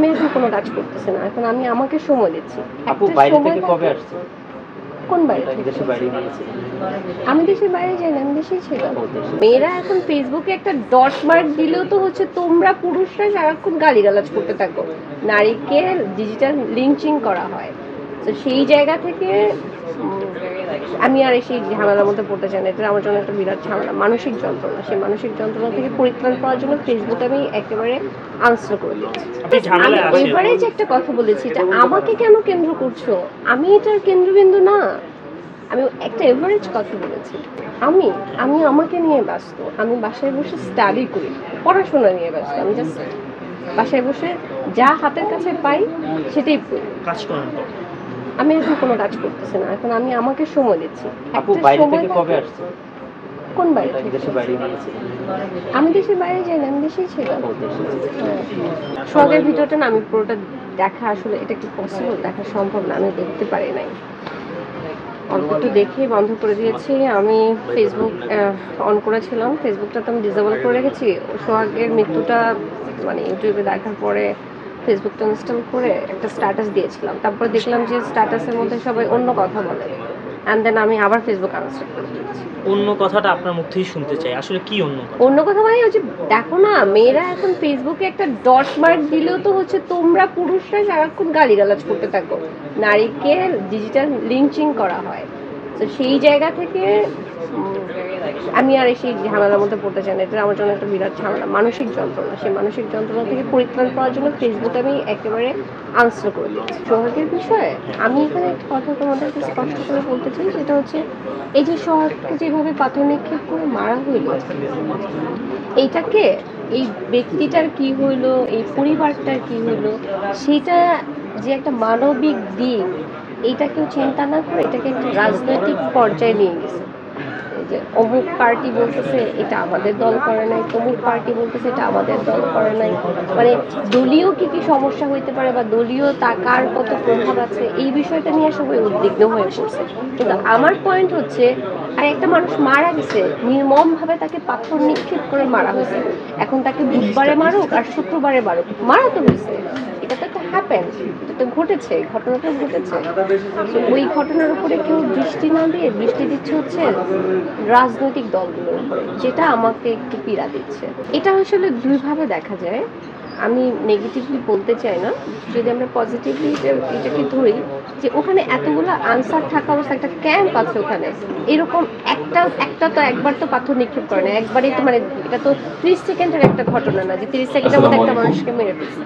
আমি এখন কোনো কাজ করতেছি না। এখন আমি আমাকে সময় দিচ্ছি। আপু বাইরে থেকে কবে আসছে? কোন বাইরে দেশের বাইরে আমি দেশের বাইরে যাই না আমি দেশেই ছিলাম। মেয়েরা এখন ফেসবুকে একটা ডট মার্ক দিলেও তো হচ্ছে তোমরা পুরুষরা সারাক্ষণ গালিগালাজ করতে থাকো নারীকে ডিজিটাল লিঞ্চিং করা হয়। তো সেই জায়গা থেকে আমি আর সেই ঝামেলার মধ্যে পড়তে চাই না। এটা আমার জন্য একটা বিরাট ঝামেলা। মানসিক যন্ত্রণা। সেই মানসিক যন্ত্রণা থেকে পরিত্রাণ পাওয়ার জন্য ফেসবুক আমি একেবারে আনসার করে আপনি আমি ওইবারে যে একটা কথা বলেছি এটা আমাকে কেন কেন্দ্র করছ? আমি এটার কেন্দ্রবিন্দু না। আমি একটা এভারেজ কথা বলেছি। আমি আমি আমাকে নিয়ে ব্যস্ত। আমি বাসায় বসে স্টাডি করি। পড়াশোনা নিয়ে ব্যস্ত। আমি জাস্ট বাসায় বসে যা হাতের কাছে পাই সেটাই পড়ি। কাজ করেন আমি এখন কোনো কাজ করতেছি না। এখন আমি আমাকে সময় দিচ্ছি। আপু বাইরে থেকে কবে আসছে কোন বাইরে দেশের বাইরে আমি দেশের বাইরে যাই না আমি দেশেই ছিলাম। ও, দেশে। ভিডিওটা না আমি পুরোটা দেখা আসলে এটা কি পসিবল দেখা সম্ভব না আমি দেখতে পারি নাই। অল্প একটু দেখেই বন্ধ করে দিয়েছি। আমি ফেসবুক অন করেছিলাম। ফেসবুকটা তো আমি ডিসেবল করে রেখেছি। সোহাগের মৃত্যুটা মানে ইউটিউবে দেখার পরে ফেসবুকটা ইনস্টল করে একটা স্ট্যাটাস দিয়েছিলাম। তারপর দেখলাম যে স্ট্যাটাসের মধ্যে সবাই অন্য কথা বলে। অ্যান্ড দেন আমি আবার ফেসবুক আনস্টল করে দিয়েছি। অন্য কথাটা আপনার মুখ থেকেই শুনতে চাই। আসলে কি অন্য কথা? অন্য কথা মানে হচ্ছে দেখো না মেয়েরা এখন ফেসবুকে একটা ডট মার্ক দিলেও তো হচ্ছে তোমরা পুরুষরা সারাক্ষণ গালিগালাজ করতে থাকো। নারীকে ডিজিটাল লিঞ্চিং করা হয়। তো সেই জায়গা থেকে আমি আর সেই ঝামেলার মধ্যে পড়তে চাই না। এটা আমার জন্য একটা বিরাট ঝামেলা। মানসিক যন্ত্রণা। সেই মানসিক যন্ত্রণা থেকে পরিত্রাণ পাওয়ার জন্য ফেসবুক আমি একেবারে আনসার করে দিচ্ছি সোহাগের বিষয়ে আমি এখানে একটা কথা তোমাদেরকে স্পষ্ট করে বলতে চাই, সেটা হচ্ছে এই যে সোহাগকে যেভাবে পাথর নিক্ষেপ করে মারা হইল এইটাকে এই ব্যক্তিটার কি হইল, এই পরিবারটার কি হইল, সেটা যে একটা মানবিক দিক এইটা কেউ চিন্তা না করে এটাকে একটা রাজনৈতিক পর্যায়ে নিয়ে গেছে। এই যে অমুক পার্টি বলতেছে এটা আমাদের দল করে নাই। তমুক পার্টি বলতেছে এটা আমাদের দল করে নাই। মানে দলীয় কি কি সমস্যা হইতে পারে বা দলীয় তা কার কত প্রভাব আছে এই বিষয়টা নিয়ে সবাই উদ্বিগ্ন হয়ে পড়ছে। কিন্তু আমার পয়েন্ট হচ্ছে আর একটা মানুষ মারা গেছে নির্মমভাবে তাকে পাথর নিক্ষেপ করে মারা হয়েছে। এখন তাকে বুধবারে মারুক আর শুক্রবারে মারুক। মারা তো হয়েছে। এটা তো একটা হ্যাপেন এটা তো ঘটেছে ঘটনাটা ঘটেছে। তো ওই ঘটনার উপরে কেউ দৃষ্টি না দিয়ে দৃষ্টি দিচ্ছে হচ্ছে রাজনৈতিক দলগুলোর উপরে যেটা আমাকে একটু পীড়া দিচ্ছে। এটা আসলে দুইভাবে দেখা যায়। আমি নেগেটিভলি বলতে চাই না। যদি আমরা পজিটিভলি এটাকে ধরি যে ওখানে এতগুলো আনসার থাকা অবস্থা একটা ক্যাম্প আছে ওখানে। এরকম একটা একটা তো একবার তো পাথর নিক্ষেপ করে না। একবারই তো মানে এটা তো ত্রিশ সেকেন্ডের একটা ঘটনা না যে ত্রিশ সেকেন্ডের মধ্যে একটা মানুষকে মেরে ফেলছে।